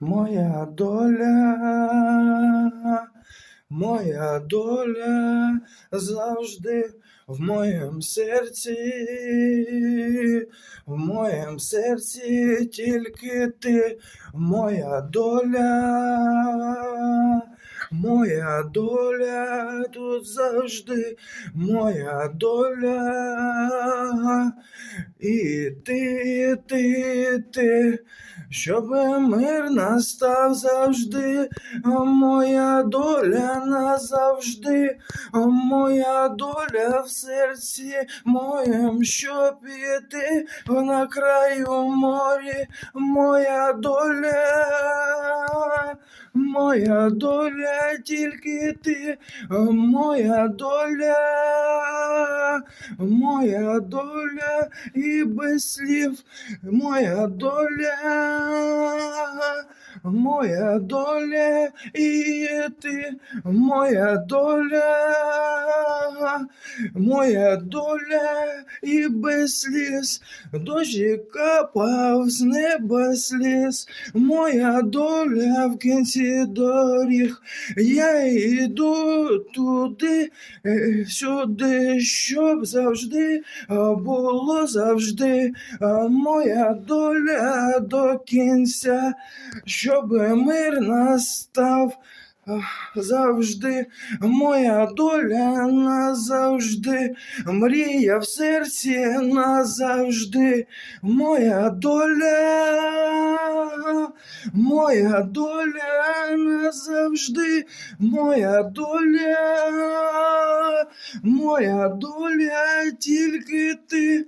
моя доля, моя доля завжди в моєму серці, в моєму серці тільки ти, моя доля, моя доля тут завжди, моя доля. І ти, ти, ти, щоб мир настав завжди, а моя доля назавжди, а моя доля в серці моєм, щоб піти на краю морі, моя доля, моя доля тільки ти, моя доля, моя доля і без слів, моя доля, моя доля і ти, моя доля, моя доля і без сліз, дощі капав з неба сліз, моя доля в кінці доріг, я йду туди, е, сюди, щоб завжди було завжди. Моя доля до кінця, щоб мир настав. Завжди моя доля назавжди, мрія в серці назавжди, моя доля, моя доля назавжди, моя доля, моя доля тільки ти.